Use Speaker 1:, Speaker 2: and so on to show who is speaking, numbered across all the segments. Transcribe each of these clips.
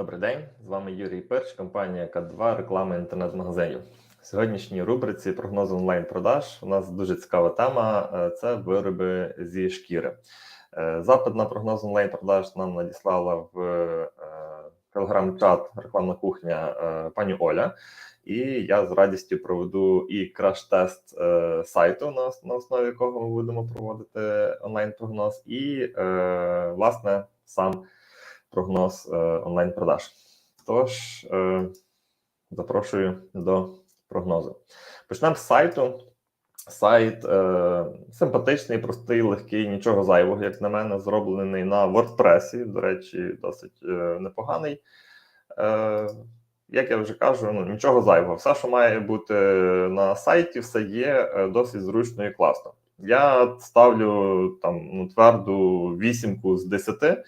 Speaker 1: Добрий день, з вами Юрій Перч, компанія К2, реклама інтернет-магазинів. В сьогоднішній рубриці прогноз онлайн-продаж у нас дуже цікава тема е, це вироби зі шкіри. Е, Запит на прогноз онлайн-продаж нам надіслала в е, телеграм-чат рекламна кухня пані Оля. І я з радістю проведу і краш-тест сайту, на, основі якого ми будемо проводити онлайн-прогноз, і власне сам прогноз е, онлайн-продаж. Тож е, запрошую до прогнозу. Почнемо з сайту. Сайт е, симпатичний, простий, легкий, нічого зайвого, як на мене, зроблений на WordPress. До речі, досить е, непоганий. Е, як я вже кажу, ну нічого зайвого. Все, що має бути на сайті, все є е, досить зручно і класно. Я ставлю там ну, тверду вісімку з 10, е,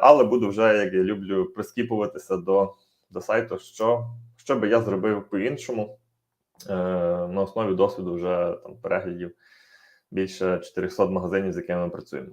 Speaker 1: але буду вже, як я люблю, прискіпуватися до, до сайту, що, що би я зробив по-іншому е, на основі досвіду вже там переглядів більше 400 магазинів, з якими ми працюємо.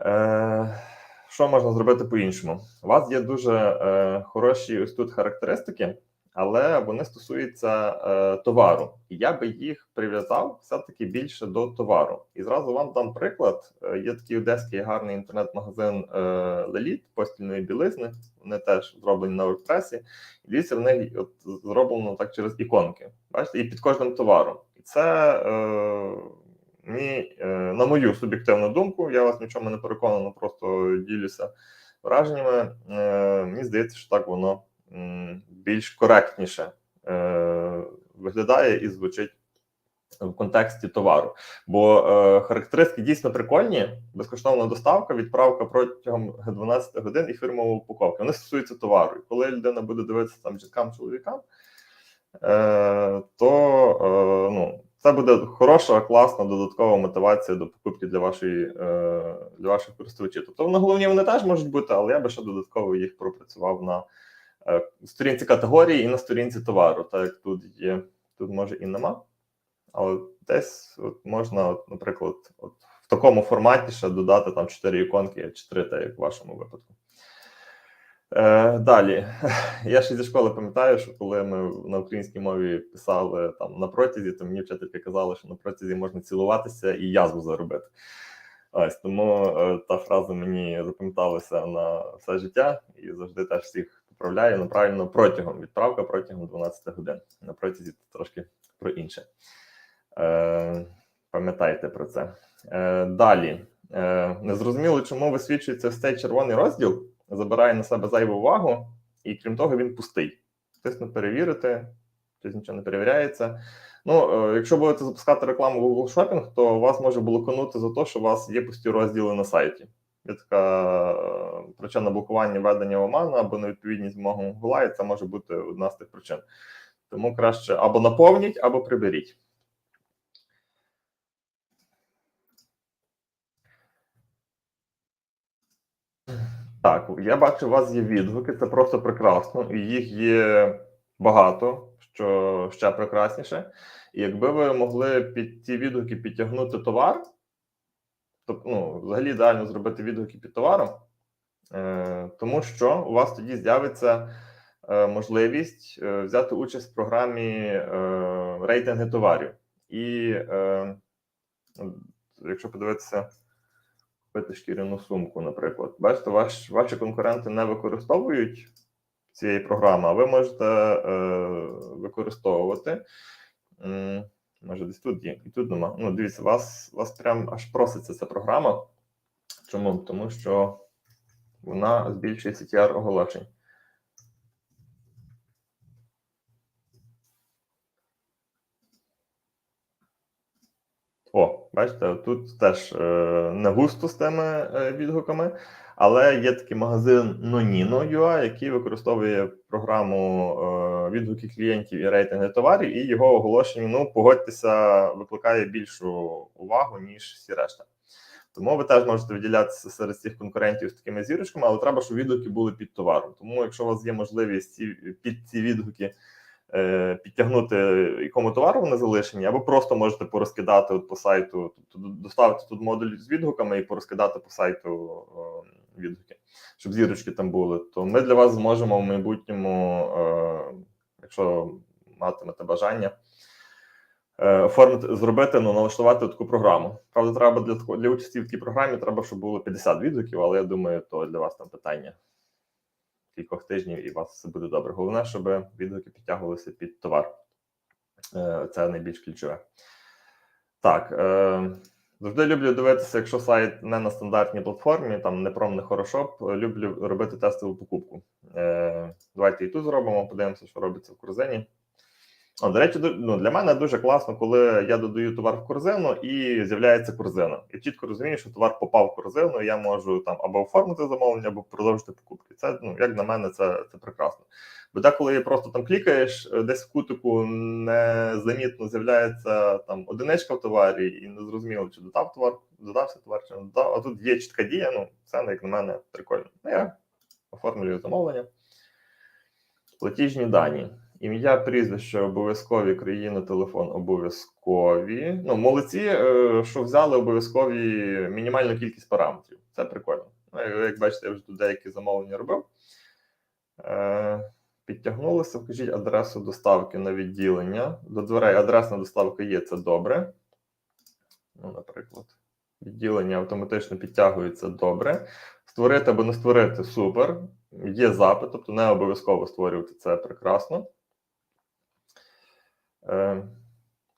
Speaker 1: Е, що можна зробити по-іншому? У вас є дуже е, хороші ось тут характеристики, але вони стосуються е, товару. І я би їх прив'язав все-таки більше до товару. І зразу вам дам приклад. Е, Є такий одеський гарний інтернет-магазин е, Леліт постільної білизни. Вони теж зроблені на WordPress. І дивіться, в них от зроблено так через іконки. Бачите, і під кожним товаром. І це. Е, Мені, е, на мою суб'єктивну думку, я вас нічому не переконано, просто ділюся враженнями. Мені здається, що так воно більш коректніше е, виглядає і звучить в контексті товару. Бо е, характеристики дійсно прикольні, безкоштовна доставка, відправка протягом 12 годин і фірмова упаковка. Вони стосуються товару. І коли людина буде дивитися там жінкам, чоловікам, е, то ну, це буде хороша, класна додаткова мотивація до покупки для вашої для ваших користувачів. Тобто на головні вони теж можуть бути, але я би ще додатково їх пропрацював на сторінці категорії і на сторінці товару. Так як тут є, тут може і нема, але десь от можна, от, наприклад, от в такому форматі ще додати там 4 іконки чи 3, так як в вашому випадку. Е, далі, я ще зі школи пам'ятаю, що коли ми на українській мові писали там на протязі, то мені вчительки казали, що на протязі можна цілуватися і язву заробити. Ось тому е, та фраза мені запам'яталася на все життя і завжди теж всіх поправляю направильно протягом. Відправка протягом 12 годин. На протязі трошки про інше. Е, пам'ятайте про це. Е, далі. Е, незрозуміло, чому висвічується ось цей червоний розділ забирає на себе зайву увагу, і крім того, він пустий. Тисно перевірити, щось нічого не перевіряється. Ну, е, якщо будете запускати рекламу в Google Shopping, то вас може блоканути за те, що у вас є пусті розділи на сайті. Є така е, причина блокування ведення оману або невідповідність вимогам Google, і це може бути одна з тих причин. Тому краще або наповніть, або приберіть. Так, я бачу, у вас є відгуки, це просто прекрасно, і їх є багато, що ще прекрасніше. І якби ви могли під ці відгуки підтягнути товар, тобто, ну, взагалі ідеально зробити відгуки під товаром, е, тому що у вас тоді з'явиться е, можливість е, взяти участь в програмі е, рейтинги товарів. І е, якщо подивитися купити шкіряну сумку, наприклад. Бачите, ваш, ваші конкуренти не використовують цієї програми, а ви можете е, використовувати. Може, десь тут є, і тут нема. Ну, дивіться, вас, вас прям аж проситься ця програма. Чому? Тому що вона збільшує CTR оголошень. О, бачите, тут теж е, не густо з тими е, відгуками, але є такий магазин Nonino.ua, який використовує програму е, відгуки клієнтів і рейтинги товарів, і його оголошення, ну, погодьтеся, викликає більшу увагу, ніж всі решта. Тому ви теж можете виділятися серед цих конкурентів з такими зірочками, але треба, щоб відгуки були під товаром. Тому, якщо у вас є можливість під ці відгуки е, підтягнути, якому товару вони залишені, або просто можете порозкидати от по сайту, тобто доставити тут модуль з відгуками і порозкидати по сайту е, відгуки, щоб зірочки там були, то ми для вас зможемо в майбутньому, е, якщо матимете бажання, е, оформити, зробити, ну, налаштувати таку програму. Правда, треба для для участі в такій програмі, треба, щоб було 50 відгуків, але я думаю, то для вас там питання кількох тижнів і у вас все буде добре. Головне, щоб відгуки підтягувалися під товар. Е, Це найбільш ключове. Так. Завжди люблю дивитися, якщо сайт не на стандартній платформі, там не пром, не хорошоп, люблю робити тестову покупку. Е, Давайте і тут зробимо, подивимося, що робиться в корзині. О, до речі, ну, для мене дуже класно, коли я додаю товар в корзину і з'являється корзина. Я чітко розумію, що товар попав в корзину, і я можу там або оформити замовлення, або продовжити покупки. Це, ну, як на мене, це, це прекрасно. Бо деколи просто там клікаєш, е, десь в кутику незамітно з'являється там одиничка в товарі, і не зрозуміло, чи додав товар, додався товар, чи не додав. А тут є чітка дія, ну, це, як на мене, прикольно. Ну, я оформлюю замовлення. Платіжні дані. Ім'я, прізвище обов'язкові, країна, телефон обов'язкові. Ну, молодці, е, що взяли обов'язкові мінімальну кількість параметрів. Це прикольно. Ну, як- як бачите, я вже тут деякі замовлення робив. Підтягнулося, вкажіть адресу доставки на відділення. До дверей адресна доставка є, це добре. Ну, наприклад, відділення автоматично підтягується добре. Створити або не створити супер. Є запит, тобто не обов'язково створювати це прекрасно. Е,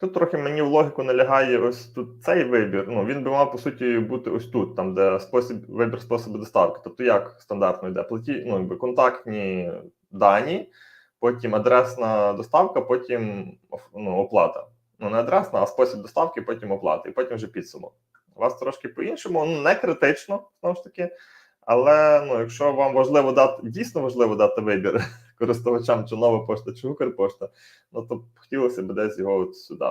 Speaker 1: Тут трохи мені в логіку налягає ось тут цей вибір. Ну, він би мав, по суті, бути ось тут, там, де спосіб, вибір способу доставки. Тобто, як стандартно йде платі, ну, якби контактні дані, потім адресна доставка, потім ну, оплата. Ну, не адресна, а спосіб доставки, потім оплата, і потім вже підсумок. У вас трошки по-іншому, ну, не критично, знову ж таки. Але ну, якщо вам важливо дати, дійсно важливо дати вибір користувачам, чи нова пошта, чи Укрпошта, ну то хотілося б десь його от сюди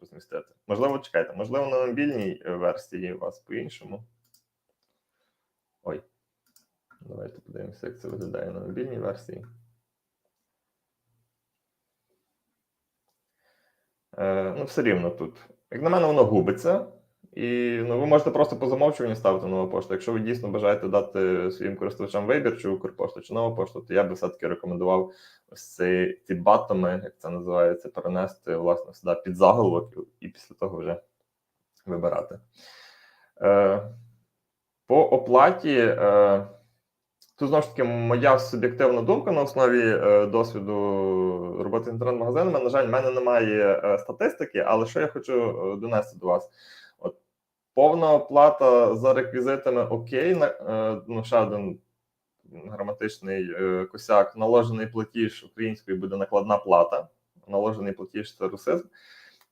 Speaker 1: розмістити. Можливо, чекайте, можливо, на мобільній версії у вас по-іншому. Ой. Давайте подивимося, як це виглядає на мобільній версії. Е, ну, все рівно тут. Як на мене, воно губиться. І ну, ви можете просто по замовчуванню ставити нову пошту. Якщо ви дійсно бажаєте дати своїм користувачам вибір, чи Укрпошту, чи нову пошту, то я би все-таки рекомендував ось ці, ці батоми, як це називається, перенести власне сюди під заголовок і після того вже вибирати. Е, по оплаті. Е, Тут знову ж таки моя суб'єктивна думка на основі е, досвіду роботи з інтернет-магазинами. На жаль, в мене немає е, статистики, але що я хочу е, донести до вас? Повна оплата за реквізитами окей, е, ну ще один граматичний е, косяк, наложений платіж українською буде накладна плата. Наложений платіж це русизм.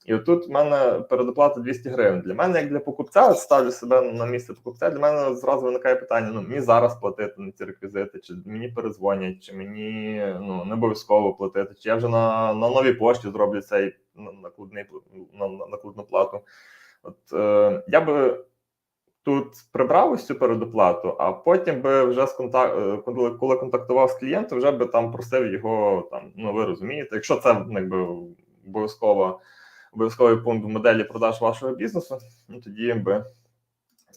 Speaker 1: І отут в мене передоплата 200 гривень. Для мене, як для покупця, ставлю себе на місце покупця. Для мене зразу виникає питання: ну мені зараз платити на ці реквізити, чи мені перезвонять, чи мені ну не обов'язково платити, чи я вже на, на новій пошті зроблю цей накладний на, накладну плату. От е, я би тут прибрав ось цю передоплату, а потім би вже з контак... е, коли, контактував з клієнтом, вже би там просив його там. Ну ви розумієте, якщо це якби обов'язково обов'язковий пункт в моделі продаж вашого бізнесу, ну тоді би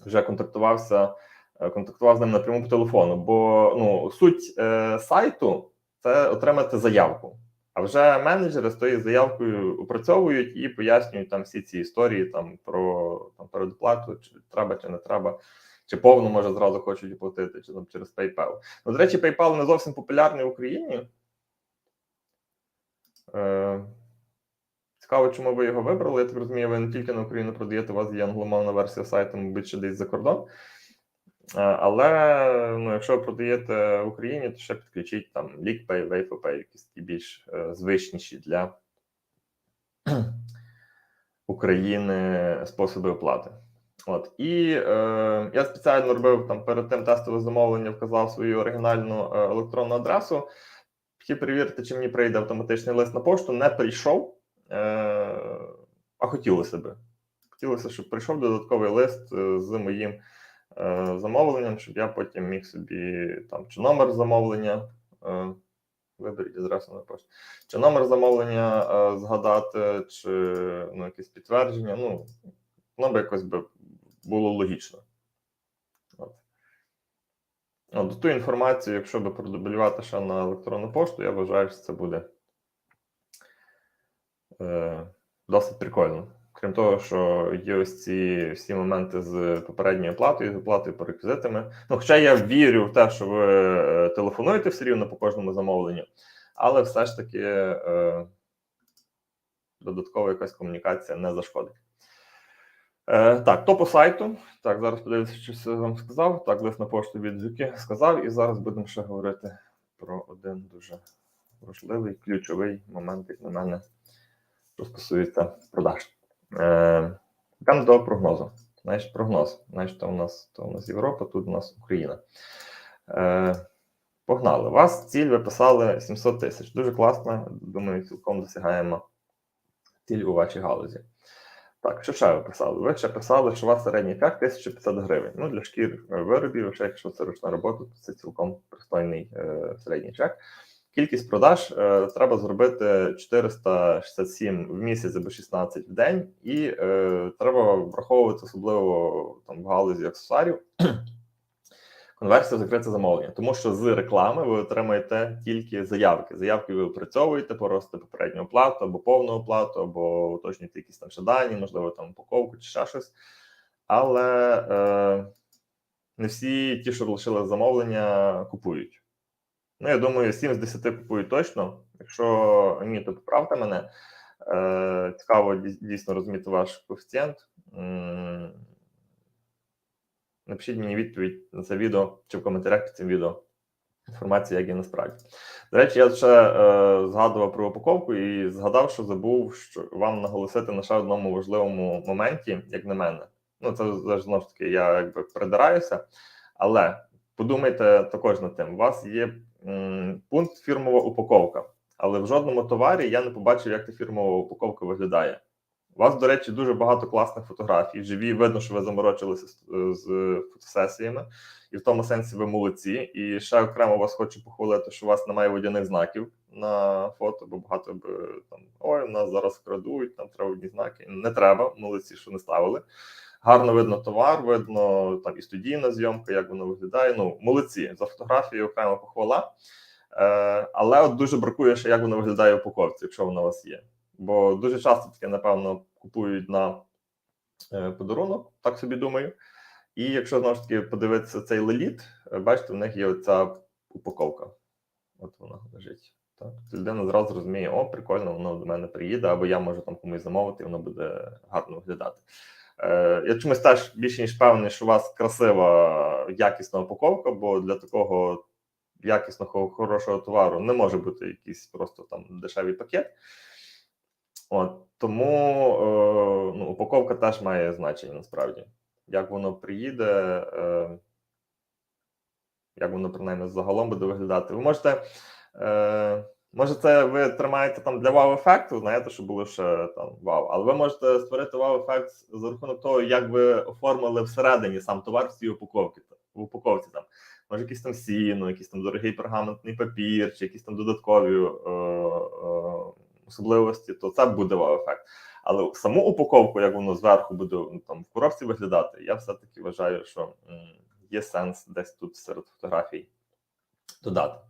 Speaker 1: вже контактувався, е, контактував з ним напряму по телефону. Бо ну суть е, сайту це отримати заявку. А вже менеджери з тою заявкою опрацьовують і пояснюють там всі ці історії там про там передоплату, чи треба, чи не треба, чи повну може зразу хочуть оплатити, чи там через PayPal. Ну, до речі, PayPal не зовсім популярний в Україні. Е, Цікаво, чому ви його вибрали. Я так розумію, ви не тільки на Україну продаєте, у вас є англомовна версія сайту, мабуть, ще десь за кордон. Е, Але ну, якщо ви продаєте в Україні, то ще підключіть там LeakPay, WavePay, якісь такі більш е, звичніші для України способи оплати. От і е, я спеціально робив там перед тим тестове замовлення, вказав свою оригінальну е, електронну адресу. Хотів перевірити, чи мені прийде автоматичний лист на пошту. Не прийшов, е, а хотілося би. Хотілося, щоб прийшов додатковий лист з моїм замовленням, щоб я потім міг собі там чи номер замовлення. Е, Виберіть адресу на пошту. Чи номер замовлення е, згадати, чи ну, якесь підтвердження. Ну, воно би якось би було логічно. От. От, ту інформацію, якщо би продублювати ще на електронну пошту, я вважаю, що це буде е, досить прикольно. Крім того, що є ось ці всі моменти з попередньою оплатою, з оплатою по реквізитами. Ну, хоча я вірю в те, що ви е, телефонуєте все рівно по кожному замовленню, але все ж таки е, додаткова якась комунікація не зашкодить. Е, так, то по сайту. Так, зараз подивлюся, що я вам сказав. Так, лист на пошту від Зюки сказав, і зараз будемо ще говорити про один дуже важливий, ключовий момент, як на мене, що стосується продаж. Е, Йдемо до прогнозу. Знаєш, прогноз. Знаєш, то у нас то у нас Європа, тут у нас Україна. Е, Погнали. Вас ціль ви писали 700 тисяч. Дуже класно. Думаю, цілком досягаємо ціль у вашій галузі. Так, що ще ви писали? Ви ще писали, що у вас середній ефект 1500 гривень. Ну, для шкір виробів, ще якщо це ручна робота, то це цілком пристойний е, середній чек. Кількість продаж е, треба зробити 467 в місяць або 16 в день, і е, треба враховувати особливо там в галузі аксесуарів. Конверсія закрите замовлення, тому що з реклами ви отримаєте тільки заявки. Заявки ви опрацьовуєте, поросте попередню оплату або повну оплату, або уточнюєте якісь там ще дані, можливо, там упаковку чи ще щось. Але е, не всі ті, що лишили замовлення, купують. Ну, я думаю, 7 з 10 купують точно. Якщо ні, то поправте мене. Е, Цікаво дійсно розуміти ваш коефіцієнт. Напишіть мені відповідь на це відео чи в коментарях під цим відео. Інформація, як є насправді. До речі, я ще е, згадував про упаковку і згадав, що забув що вам наголосити на ще одному важливому моменті, як на мене. Ну, це знову ж таки, я якби придираюся, але подумайте також над тим: у вас є пункт фірмова упаковка, але в жодному товарі я не побачив, як та фірмова упаковка виглядає. У вас, до речі, дуже багато класних фотографій. Живі, видно, що ви заморочилися з, з фотосесіями, і в тому сенсі ви молодці. І ще окремо вас хочу похвалити, що у вас немає водяних знаків на фото, бо багато б там ой, нас зараз крадуть, там треба водні знаки. Не треба, молодці, що не ставили. Гарно видно товар, видно там і студійна зйомка, як воно виглядає. Ну, молодці за фотографію окремо похвала. Е, але от дуже бракує, ще як воно виглядає в упаковці, якщо воно у вас є. Бо дуже часто таке, напевно, купують на е, подарунок, так собі думаю. І якщо знову ж таки подивитися цей леліт, е, бачите, в них є оця упаковка. От вона лежить. Так? Людина зразу розуміє, о, прикольно, воно до мене приїде, або я можу там комусь замовити, і воно буде гарно виглядати. Е, Я чомусь теж більше ніж певний, що у вас красива якісна упаковка, бо для такого якісного хорошого товару не може бути якийсь просто там дешевий пакет. От тому е, ну, упаковка теж має значення насправді. Як воно приїде, е, як воно принаймні загалом буде виглядати. Ви можете, може, це ви тримаєте там для вау-ефекту, знаєте, що було ще там вау, але ви можете створити вау-ефект за рахунок того, як ви оформили всередині сам товар в цій упаковці. В упаковці там. Може, якийсь там сіно, якийсь там дорогий пергаментний папір, чи якісь там додаткові. Е, е, особливості, то це буде вау-ефект. Але саму упаковку, як воно зверху буде ну, там в коробці виглядати, я все-таки вважаю, що є сенс десь тут серед фотографій додати.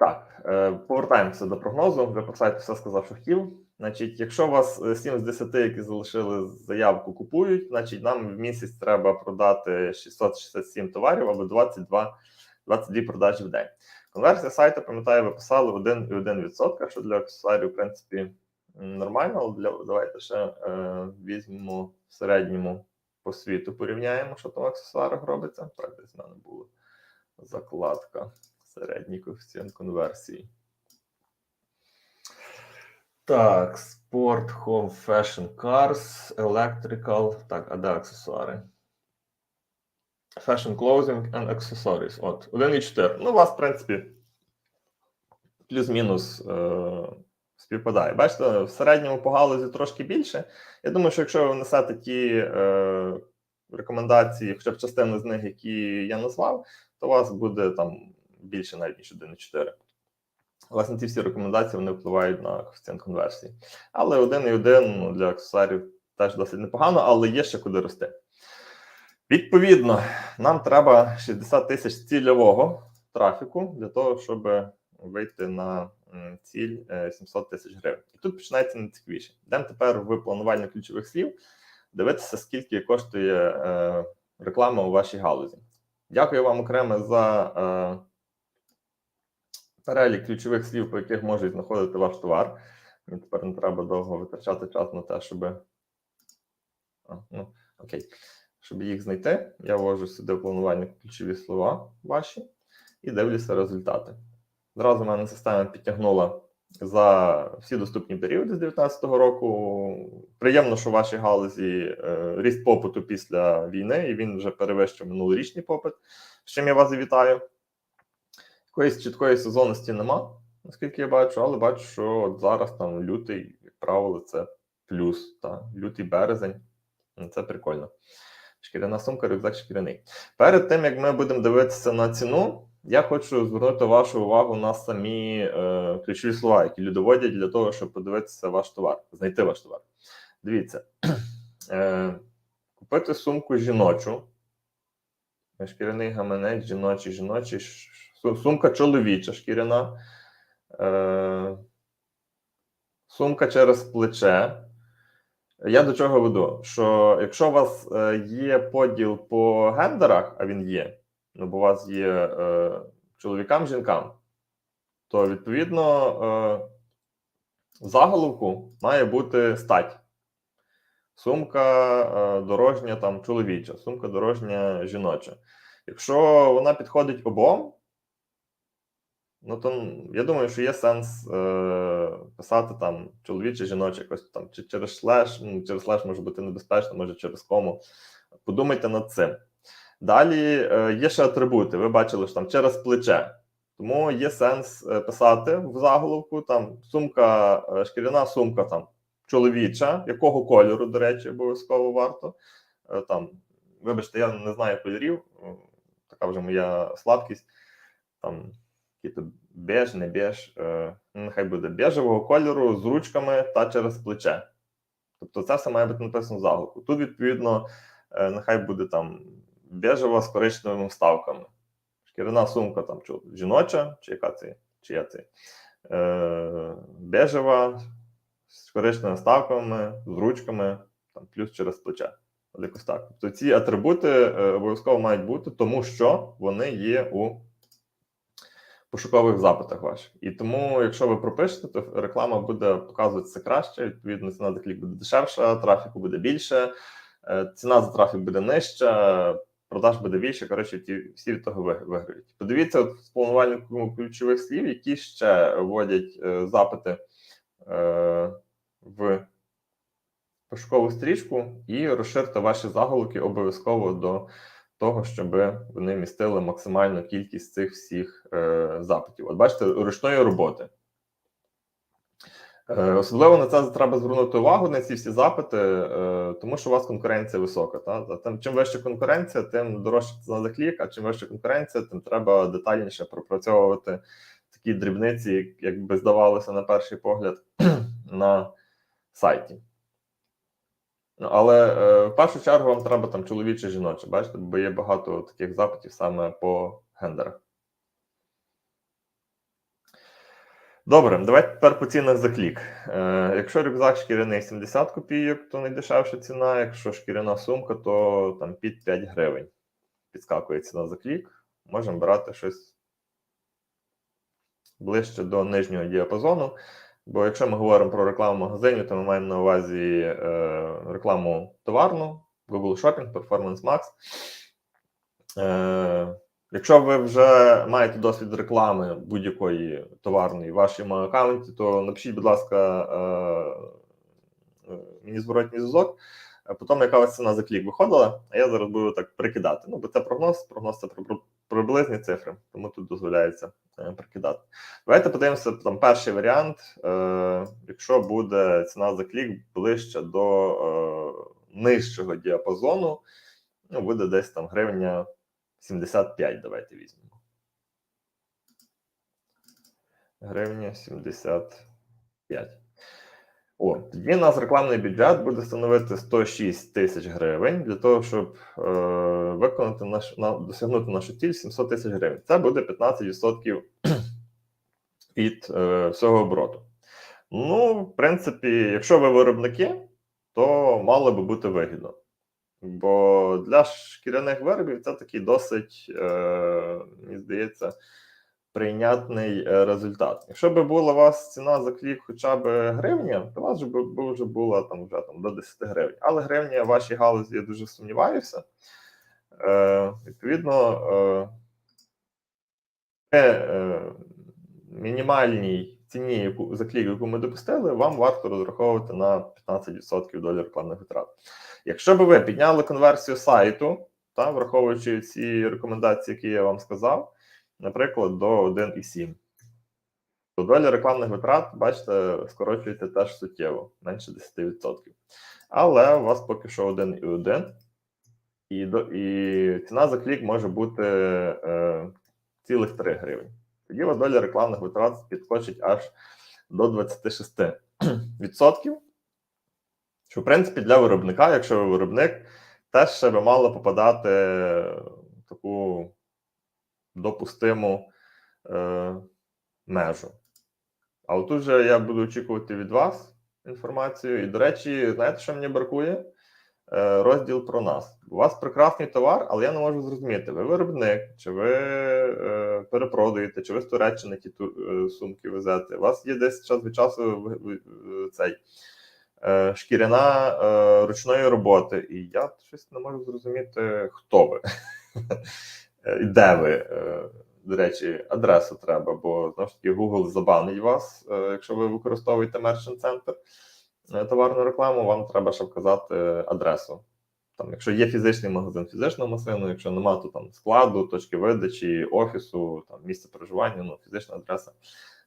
Speaker 1: Так, е, повертаємося до прогнозу. Ви по сайту все сказав, що хотів. Значить, якщо у вас 7 з 10, які залишили заявку, купують, значить нам в місяць треба продати 667 товарів або 22, 22 продажі в день. Конверсія сайту, пам'ятаю, ви писали 1,1%, що для аксесуарів, в принципі, нормально, але для, давайте ще е, візьмемо в середньому по світу, порівняємо, що там в аксесуарах робиться. Так, десь в мене була закладка, середній коефіцієнт конверсії. Так, спорт, home, fashion, cars, electrical. Так, а де аксесуари? Fashion clothing and accessories. От, 1,4. Ну, у вас, в принципі, плюс-мінус е, співпадає. Бачите, в середньому по галузі трошки більше. Я думаю, що якщо ви внесете ті е, рекомендації, хоча б частину з них, які я назвав, то у вас буде там більше навіть ніж 1,4. Власне, ці всі рекомендації вони впливають на коефіцієнт конверсії. Але 1,1 ну, для аксесуарів теж досить непогано, але є ще куди рости. Відповідно, нам треба 60 тисяч цільового трафіку для того, щоб вийти на ціль е, 700 тисяч гривень. І тут починається найцікавіше. Йдемо тепер в планування ключових слів, дивитися, скільки коштує е, реклама у вашій галузі. Дякую вам окремо за е, перелік ключових слів, по яких можуть знаходити ваш товар. Мені тепер не треба довго витрачати час на те, щоб. А, ну, окей. Щоб їх знайти, я ввожу сюди в планування ключові слова ваші і дивлюся результати. Зразу в мене система підтягнула за всі доступні періоди з 2019 року. Приємно, що в вашій галузі е, ріст попиту після війни, і він вже перевищив минулорічний попит. З чим я вас і вітаю. Якоїсь чіткої сезонності нема, наскільки я бачу, але бачу, що от зараз там лютий, як правило, це плюс. Та, лютий березень. Ну, Це прикольно. Шкіряна сумка, рюкзак шкіряний. Перед тим як ми будемо дивитися на ціну, я хочу звернути вашу увагу на самі е, ключові слова, які люди вводять для того, щоб подивитися ваш товар, знайти ваш товар. Дивіться, е, купити сумку жіночу, шкіряний гаманець, жіночий, жіночий, сумка чоловіча шкіряна, е, сумка через плече. Я до чого веду? Що якщо у вас е, є поділ по гендерах, а він є, ну бо у вас є е, чоловікам, жінкам, то відповідно е, заголовку має бути стать. Сумка е, дорожня там чоловіча, сумка дорожня жіноча. Якщо вона підходить обом, ну то я думаю, що є сенс е, писати там чоловіче, жіноче, якось там, чи через слеш, ну, через слеш може бути небезпечно, може через кому. Подумайте над цим. Далі е, є ще атрибути. Ви бачили, що там через плече. Тому є сенс е, писати в заголовку там сумка, е, шкіряна сумка там чоловіча, якого кольору, до речі, обов'язково варто. Е, Там, вибачте, я не знаю кольорів, така вже моя слабкість. Там який-то беж, не беж, нехай буде бежевого кольору з ручками та через плече. Тобто це все має бути написано в заголовку. Тут, відповідно, е, нехай буде там бежева з коричневими вставками. Шкіряна сумка там чи жіноча, чи яка це, чия це. Е, бежева з коричневими вставками, з ручками, там, плюс через плече. Якось так. Тобто ці атрибути е, обов'язково мають бути, тому що вони є у пошукових запитах ваших. І тому, якщо ви пропишете, то реклама буде показуватися краще. Відповідно, ціна за клік буде дешевша, трафіку буде більше, е, ціна за трафік буде нижча, продаж буде більше. Коротше, ті всі від того виграють. Подивіться от, в планувальнику ключових слів, які ще вводять е, запити е, в пошукову стрічку, і розширте ваші заголовки обов'язково до того, щоб вони містили максимальну кількість цих всіх е, запитів. От бачите, ручної роботи. Е, Особливо на це треба звернути увагу на ці всі запити, е, тому що у вас конкуренція висока. Та? Та Там, чим вища конкуренція, тим дорожче за клік, а чим вища конкуренція, тим треба детальніше пропрацьовувати такі дрібниці, як би здавалося на перший погляд, на сайті. Ну, але е, в першу чергу вам треба там чоловіче жіноче, бачите, бо є багато таких запитів саме по гендерах. Добре, давайте тепер по цінах за клік. Е, якщо рюкзак шкіряний 70 копійок, то найдешевша ціна. Якщо шкіряна сумка, то там під 5 гривень. Підскакує ціна за клік. Можемо брати щось ближче до нижнього діапазону. Бо якщо ми говоримо про рекламу магазинів, то ми маємо на увазі е, рекламу товарну, Google Shopping, Performance Max. Е, якщо ви вже маєте досвід реклами будь-якої товарної в вашому аккаунті, то напишіть, будь ласка, е, е, мені зворотній зв'язок. Е, По яка вас ціна за клік виходила, а я зараз буду так прикидати. Ну, бо це прогноз, прогноз це про- приблизні цифри, тому тут дозволяється е, прикидати. Давайте подивимося там перший варіант. Е, якщо буде ціна за клік ближче до е, нижчого діапазону, ну, буде десь там гривня 75, давайте візьмемо. Гривня 75. О, тоді нас рекламний бюджет буде становити 106 тисяч гривень для того, щоб е, виконати наш на досягнути нашу ціль 700 тисяч гривень. Це буде 15% від е, всього обороту. Ну, в принципі, якщо ви виробники, то мало би бути вигідно. Бо для шкіряних виробів це такий досить, е, мені здається, прийнятний е, результат. Якщо б була у вас ціна за клік хоча б гривня, то у вас вже б б вже була там вже там до 10 гривень. Але гривня в вашій галузі я дуже сумніваюся. Е, Відповідно, е, е, мінімальній ціні, яку за клік, яку ми допустили, вам варто розраховувати на 15% долі рекламних витрат. Якщо б ви підняли конверсію сайту, та враховуючи ці рекомендації, які я вам сказав, наприклад, до 1,7, то доля рекламних витрат, бачите, скорочується теж суттєво, менше 10%. Але у вас поки що 1,1, і, і ціна за клік може бути е, цілих 3 гривень. Тоді у вас доля рекламних витрат підскочить аж до 26%. Що, в принципі, для виробника, якщо ви виробник, теж ще би мало попадати в таку допустиму е, межу. А отут же я буду очікувати від вас інформацію. І, до речі, знаєте, що мені бракує? Е, розділ про нас. У вас прекрасний товар, але я не можу зрозуміти, ви виробник, чи ви е, перепродаєте, чи ви з Туреччини ті е, сумки везете. У вас є десь час від часу цей е, шкіряна е, ручної роботи. І я щось не можу зрозуміти, хто ви де ви. Е, До речі, адресу треба, бо знову ж таки Google забанить вас, е, якщо ви використовуєте Merchant Center е, товарну рекламу, вам треба ще вказати адресу. Там, якщо є фізичний магазин фізичного магазину, якщо немає, то там складу, точки видачі, офісу, там місце проживання, ну фізична адреса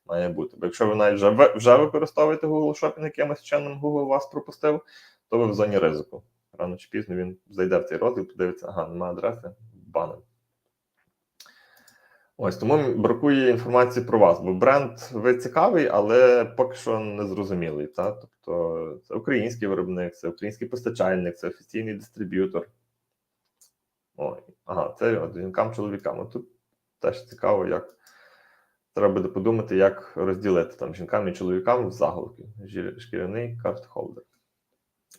Speaker 1: має бути. Бо якщо ви навіть вже, вже використовуєте Google Shopping, якимось чином Google вас пропустив, то ви в зоні ризику. Рано чи пізно він зайде в цей розділ, подивиться, ага, немає адреси, баним. Ось тому бракує інформації про вас, бо бренд ви цікавий, але поки що не зрозумілий. Та? Тобто це український виробник, це український постачальник, це офіційний дистриб'ютор. Ой, ага, це жінкам, чоловікам. От Тут теж цікаво, як треба буде подумати, як розділити там жінкам і чоловікам в заголовки. Шкіряний карт-холдер.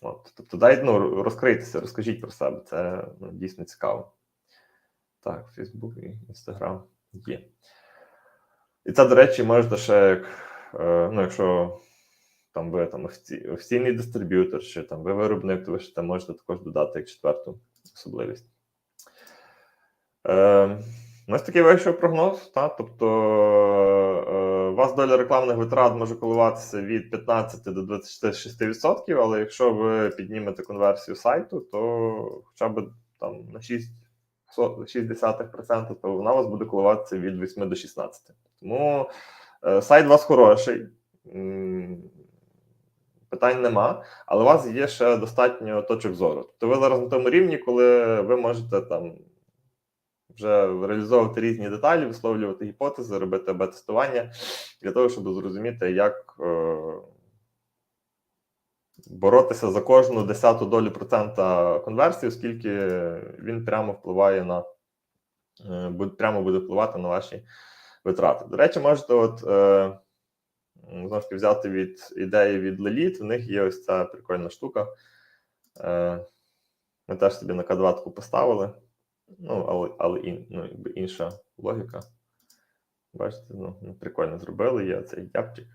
Speaker 1: От, тобто, дай ну, розкрийтеся, розкажіть про себе. Це ну, дійсно цікаво. Так, Facebook і Instagram є. І це, до речі, можете ще як, е, ну, якщо там ви там офіційний дистриб'ютор, чи там ви виробник, то ви ще там можете також додати як четверту особливість. Е, ось такий вийшов прогноз. Та? Тобто е, у вас доля рекламних витрат може коливатися від 15 до 26%, але якщо ви піднімете конверсію сайту, то хоча б там на 6 0,6%, то вона у вас буде коливатися від 8 до 16. Тому е, сайт у вас хороший, питань нема, але у вас є ще достатньо точок зору. Тобто ви зараз на тому рівні, коли ви можете там вже реалізовувати різні деталі, висловлювати гіпотези, робити АБ-тестування для того, щоб зрозуміти, як е, боротися за кожну десяту долю процента конверсії, оскільки він прямо впливає на е, прямо буде впливати на ваші витрати. До речі, можете от е, знову взяти від ідеї від Леліт. В них є ось ця прикольна штука. Е, Ми теж собі на К2 поставили. Ну, але, але ін, ну, інша логіка. Бачите, ну, прикольно зробили, є цей дябчик.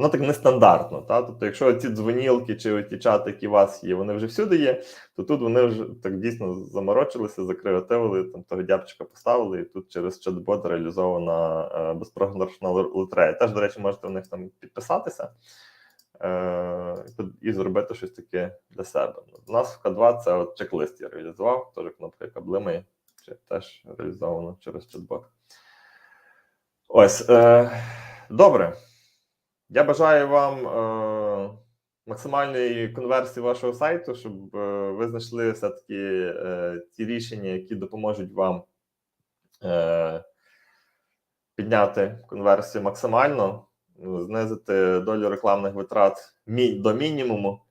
Speaker 1: Воно так нестандартно. Та? Тобто, якщо ці дзвонілки чи ті чати, які у вас є, вони вже всюди є, то тут вони вже так дійсно заморочилися, закреативили, там того дябчика поставили, і тут через чат-бот реалізована е, безпрограшна лотерея. Теж, до речі, можете в них там підписатися е, і зробити щось таке для себе. У нас в К2 це от чек-лист я реалізував, теж кнопка, яка блимає, чи теж реалізовано через чат-бот. Ось. Е, добре. Я бажаю вам е, максимальної конверсії вашого сайту, щоб е, ви знайшли все-таки е, ті рішення, які допоможуть вам е, підняти конверсію максимально. знизити долю рекламних витрат мі- до мінімуму.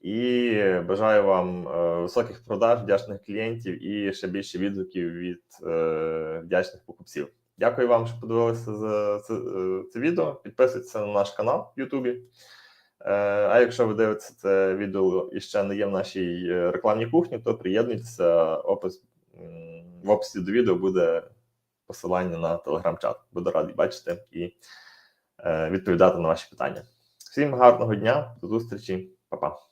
Speaker 1: І бажаю вам е, високих продаж, вдячних клієнтів і ще більше відгуків від е, вдячних покупців. Дякую вам, що подивилися за це, е, це відео. Підписуйтесь на наш канал в Ютубі. Е, А якщо ви дивитеся це відео і ще не є в нашій е, рекламній кухні, то приєднуйтеся. Опис в описі до відео буде посилання на телеграм-чат. Буду радий бачити і відповідати на ваші питання. Всім гарного дня, до зустрічі, Па-па.